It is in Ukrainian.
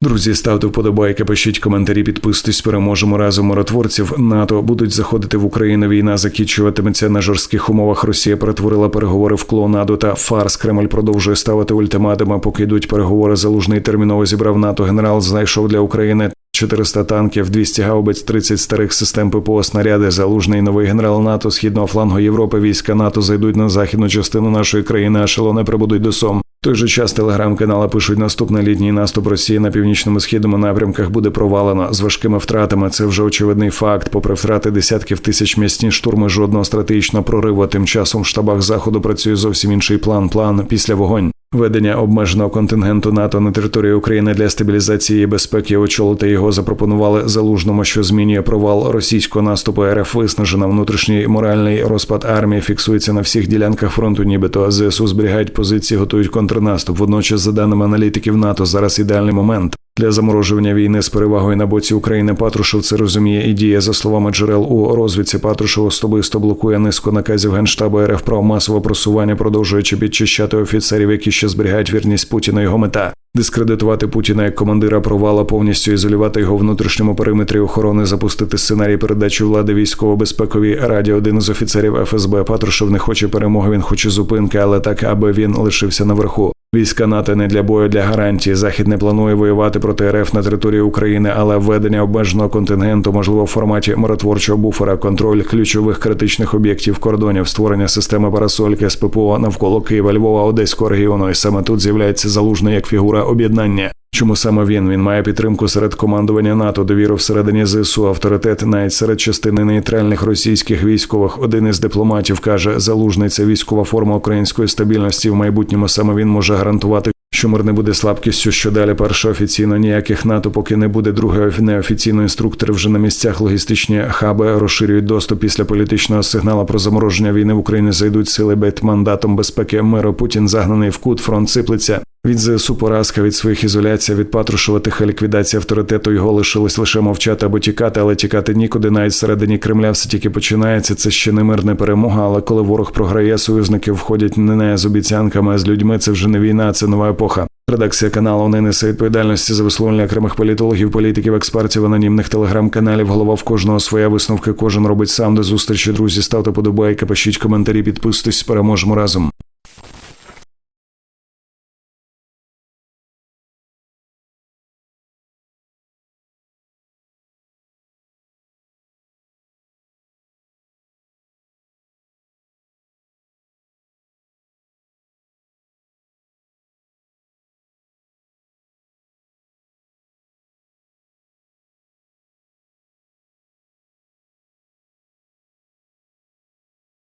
Друзі, ставте вподобайки, пишіть коментарі, підписуйтесь, переможемо разом миротворців. НАТО будуть заходити в Україну. Війна закінчуватиметься на жорстких умовах. Росія перетворила переговори в клонаду та фарс. Кремль продовжує ставити ультиматуми, поки йдуть переговори. Залужний терміново зібрав НАТО. Генерал знайшов для України 400 танків, 200 гаубиць, 30 старих систем ППО, снаряди. Залужний новий генерал НАТО східного флангу Європи. Війська НАТО зайдуть на західну частину нашої країни, а ешелони прибудуть до Сом. Той же час телеграм-канали пишуть, наступний літній наступ Росії на північному східному напрямках буде провалено з важкими втратами. Це вже очевидний факт. Попри втрати десятків тисяч м'ясні штурми, жодного стратегічного прориву. Тим часом в штабах заходу працює зовсім інший план. План після вогонь. Ведення обмеженого контингенту НАТО на території України для стабілізації і безпеки очолити його запропонували залужному, що змінює провал російського наступу. РФ виснажена внутрішній моральний розпад армії фіксується на всіх ділянках фронту. Нібито ЗСУ зберігають позиції, готують контрнаступ. Водночас, за даними аналітиків НАТО, зараз ідеальний момент. Для заморожування війни з перевагою на боці України Патрушев це розуміє і діє за словами джерел у розвідці. Патрушев особисто блокує низку наказів генштабу РФ про масове просування, продовжуючи підчищати офіцерів, які ще зберігають вірність Путіна. Його мета дискредитувати Путіна як командира провала, повністю ізолювати його внутрішньому периметрі охорони, запустити сценарій передачі влади військово-безпековій раді. Один з офіцерів ФСБ Патрушев не хоче перемоги, він хоче зупинки, але так, аби він лишився наверху. Війська НАТО не для бою, для гарантії. Захід не планує воювати проти РФ на території України, але введення обмеженого контингенту, можливо, в форматі миротворчого буфера, контроль ключових критичних об'єктів кордонів, створення системи парасольки з ППО навколо Києва, Львова, Одеського регіону. І саме тут з'являється залужний як фігура об'єднання. Чому саме він? Він має підтримку серед командування НАТО, довіру всередині ЗСУ, авторитет навіть серед частини нейтральних російських військових. Один із дипломатів каже, залужний це військова форма української стабільності. В майбутньому саме він може гарантувати. Що мир не буде слабкістю, що далі перше офіційно ніяких НАТО, поки не буде друге неофіційно інструктори вже на місцях логістичні хаби розширюють доступ після політичного сигналу про замороження війни в Україні. Зайдуть сили бет мандатом безпеки миру. Путін загнаний в кут, фронт сиплеться. Від ЗСУ поразка від своїх ізоляцій, від Патрушева тиха ліквідація авторитету його лишилось лише мовчати або тікати, але тікати нікуди. Навіть всередині Кремля все тільки починається. Це ще не мирна перемога. Але коли ворог програє, союзники входять не з обіцянками, а з людьми. Це вже не війна, це нова епоха. Редакція каналу не несе відповідальності за висловлення окремих політологів, політиків, експертів, анонімних телеграм-каналів. Голова в кожного своя висновки. Кожен робить сам до зустрічі. Друзі, ставте подобайки, пишіть коментарі, підписуйтесь. Переможемо разом.